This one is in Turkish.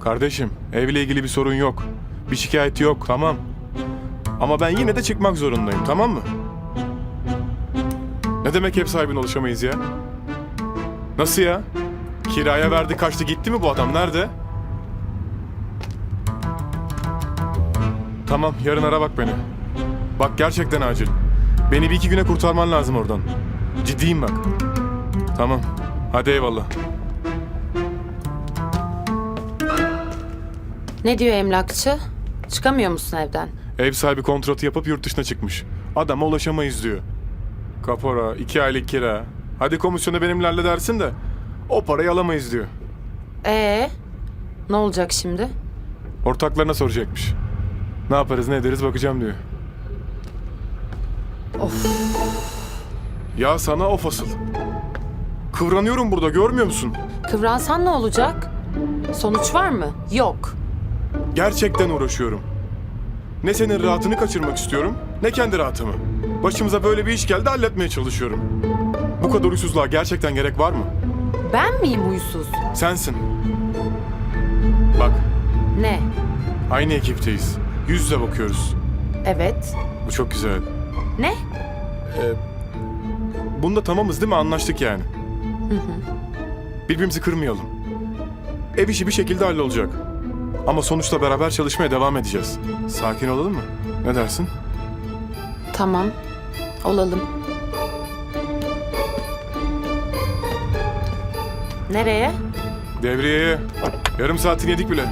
Kardeşim, evle ilgili bir sorun yok. Bir şikayeti yok, tamam. Ama ben yine de çıkmak zorundayım, tamam mı? Ne demek ev sahibine ulaşamayız ya? Nasıl ya? Kiraya verdi kaçtı gitti mi bu adam? Nerede? Tamam, yarın ara bak beni. Bak gerçekten acil. Beni bir iki güne kurtarman lazım oradan. Ciddiyim bak. Tamam. Hadi eyvallah. Ne diyor emlakçı? Çıkamıyor musun evden? Ev sahibi kontratı yapıp yurt dışına çıkmış. Adama ulaşamayız diyor. Kapora, iki aylık kira. Hadi komisyonu benimle halledersin de o parayı alamayız diyor. Ee, ne olacak şimdi? Ortaklarına soracakmış. Ne yaparız ne ederiz bakacağım diyor. Of. Ya sana of asıl. Kıvranıyorum burada görmüyor musun? Kıvransan ne olacak? Sonuç var mı? Yok. Gerçekten uğraşıyorum. Ne senin rahatını kaçırmak istiyorum ne kendi rahatımı. Başımıza böyle bir iş geldi halletmeye çalışıyorum. Bu kadar huysuzluğa gerçekten gerek var mı? Ben miyim huysuz? Sensin. Bak Ne? aynı ekipteyiz. Yüz yüze bakıyoruz. Evet. Bu çok güzel. Ne? Bunda tamamız değil mi? Anlaştık yani. Birbirimizi kırmayalım. Ev işi bir şekilde hallolacak. Ama sonuçta beraber çalışmaya devam edeceğiz. Sakin olalım mı? Ne dersin? Tamam. Olalım. Nereye? Devriyeye. Yarım saatini yedik bile.